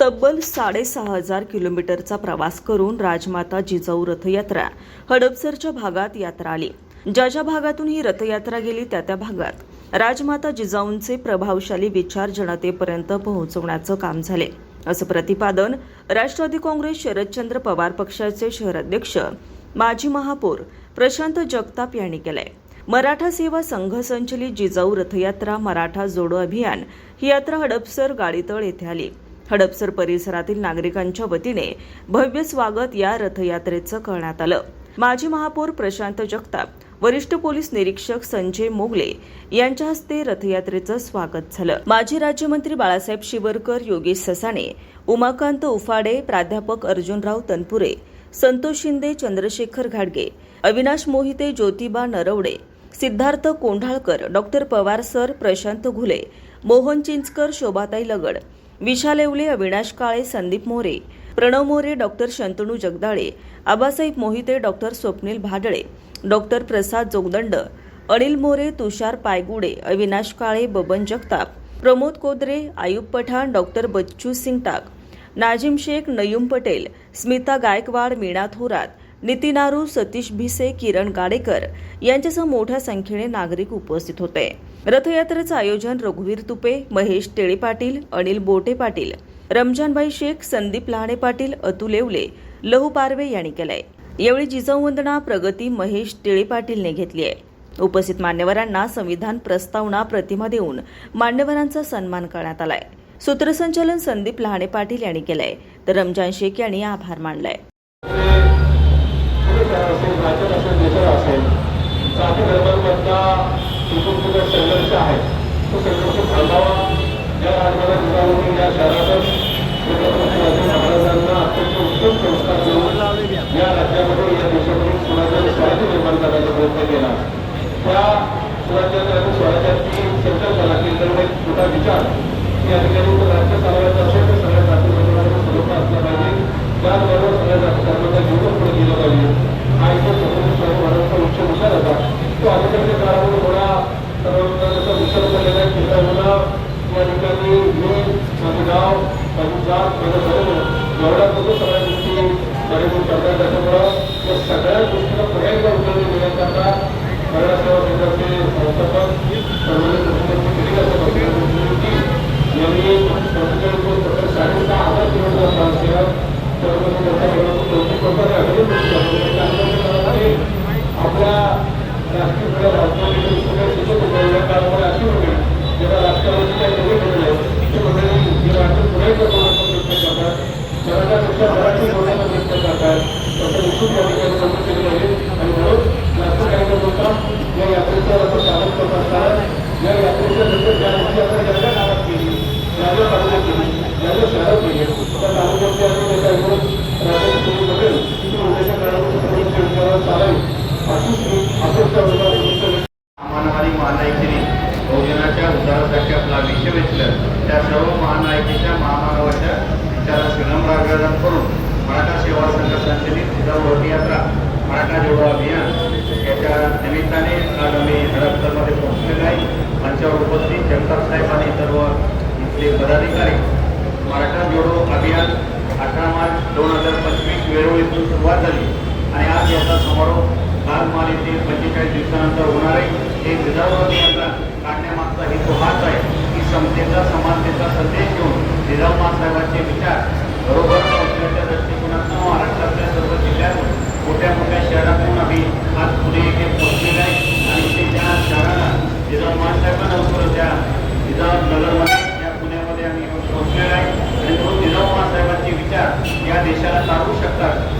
तब्बल साडेसहा हजार किलोमीटरचा प्रवास करून राजमाता जिजाऊ रथयात्रा हडपसरच्या भागात यात्रा आली. ज्या ज्या भागातून ही रथयात्रा गेली त्या त्या भागात. राजमाता जिजाऊंचे प्रभावशाली विचार जनतेपर्यंत पोहोचवण्याचं काम झाले. असं प्रतिपादन राष्ट्रवादी काँग्रेस शरदचंद्र पवार पक्षाचे शहराध्यक्ष माजी महापौर प्रशांत जगताप यांनी केलंय. मराठा सेवा संघ संचलित जिजाऊ रथयात्रा मराठा जोडो अभियान ही यात्रा हडपसर गाडीतळ येथे आली. हडपसर परिसरातील नागरिकांच्या वतीने भव्य स्वागत या रथयात्रेचं करण्यात आलं. माजी महापौर प्रशांत जगताप वरिष्ठ पोलीस निरीक्षक संजय मोगले यांच्या हस्ते रथयात्रेचं स्वागत झालं. माजी राज्यमंत्री बाळासाहेब शिवरकर योगेश ससाणे उमाकांत उफाडे प्राध्यापक अर्जुनराव तनपुरे संतोष शिंदे चंद्रशेखर घाडगे Avinash Mohite Jyotiba Narwade Siddharth Kondhalkar doctor Pawar sir Prashant Ghule Mohan Chinchkar Shobhatai Lagad Vishal Yewale Avinash Kale Sandeep More Pranav More doctor Shantanu Jagdale Abasaheb Mohite doctor Swapnil Bhadale doctor Prasad Jogdand Anil More Tushar Paygude Avinash Kale Baban Jagtap Pramod Kodre Ayub Pathan doctor Bachchu Singh Tak Najim Shaikh Nayum Patel Smita Gaikwad Meena Thorat Nitin आरू सतीश भिसे किरण गाडेकर यांच्यासह मोठ्या संख्येने नागरिक उपस्थित होते. रथयात्रेचं आयोजन रघुवीर तुपे महेश टेळे पाटील अनिल बोटे पाटील रमजानभाई शेख संदीप लहाणे पाटील अतुल येवले लहू पारवे यांनी केलंय. यावेळी जिजाऊ वंदना प्रगती महेश टेळे पाटीलने घेतली आहे. उपस्थित मान्यवरांना संविधान प्रस्तावना प्रतिमा देऊन मान्यवरांचा सन्मान करण्यात आलाय. सूत्रसंचालन संदीप लहाणे पाटील यांनी केलंय. तर रमजान शेख यांनी आभार मानलाय. पुणे असेल राज्यात असेल देशात असेल जाती धर्मांमधला कुटुंबीय संघर्ष आहे. तो संघर्ष थांबावा. या राजमाला जिजाऊंनी या शहरातच छत्रपती महाराजांना अत्यंत उत्तम संस्कार देऊन या राज्यामध्ये या देशामध्ये स्वराज्याने स्वराज्य निर्माण करण्याचा प्रयत्न केला. त्या स्वराज्याने आणि स्वराज्याची संकल्पना तर एक छोटा विचार. या ठिकाणी राज्य चालवायचं असेल तर सगळ्या जाती धर्मामध्ये स्वरूप असला पाहिजे. त्याचबरोबर सगळ्या जाती धर्माच्या जीवन पुढे गेलं पाहिजे हा इथे छत्रपती शिवाजी महाराजांचा उच्च विचार होता तो अलीकडच्या काळामध्ये थोडा सर्वांचा विचार केलेला आहे केंद्राला या ठिकाणी मी माझं गाव केलं जात एवढ्या सगळ्या गोष्टी मर्यादित करतात त्याच्यामुळं सगळ्या गोष्टीला पुन्हा एकदा देण्याकरता मराठा केंद्राचे संस्थापक सर्वजण कुटुंबाची केली यांनी पंचेचाळीस प्रकार साडेसहा हजार किलोमीटर प्रवास सर्वजण त्यांच्या अभिनंदन आपल्या राष्ट्रीय राजकारणी सगळ्या शिक्षक होत्या या काळामध्ये अशी होती जेव्हा राजकारणाची काही नवीन घडलं ते मंडळी जे राज्य पुढे करण्याचा प्रयत्न करतात मराठापेक्षा मराठी बोलण्याचा प्रयत्न करतात. तसं निश्चित या ठिकाणी समोर केले आहे आणि म्हणून जास्त काही न बोलता या यात्रेचं आपण स्वागत करत असताना या यात्रेच्या नंतर ज्या गोष्टी आपण ज्या गावात केली ज्या ज्या तालुक्यात केली ज्या ज्या शहरात केली त्या तालुक्यातल्या आणि त्याच्या एकूण राज्याची सुरू बघेल की उद्याच्या काळामध्ये सर्वांच्या विचारावर चालेल अशी अपेक्षा होणार मानवारी महानायकीने बहुजनाच्या उद्धारासाठी आपलं आयुष्य वेचलं त्या सर्व महानायकीच्या महामानवाच्या विचारात श्रीराम रागराजन करून मराठा सेवा संघ संचलित जिजाऊ रथयात्रा मराठा जोडो अभियान याच्या निमित्ताने आज आम्ही हडपसरमध्ये पोहोचलेलो आहे मंचावर उपस्थित जगताप साहेब आणि सर्व इथले पदाधिकारी मराठा जोडो अभियान अठरा मार्च दोन हजार पंचवीस वेरूळ इथून सुरुवात झाली आणि आज याचा समारोप लाल माल येथे पंचेचाळीस दिवसानंतर होणार आहे. हे जिजाऊ अभियानला काढण्यामागचा हेतू हाच आहे की समतेचा समानतेचा देशाला चालवू शकतात.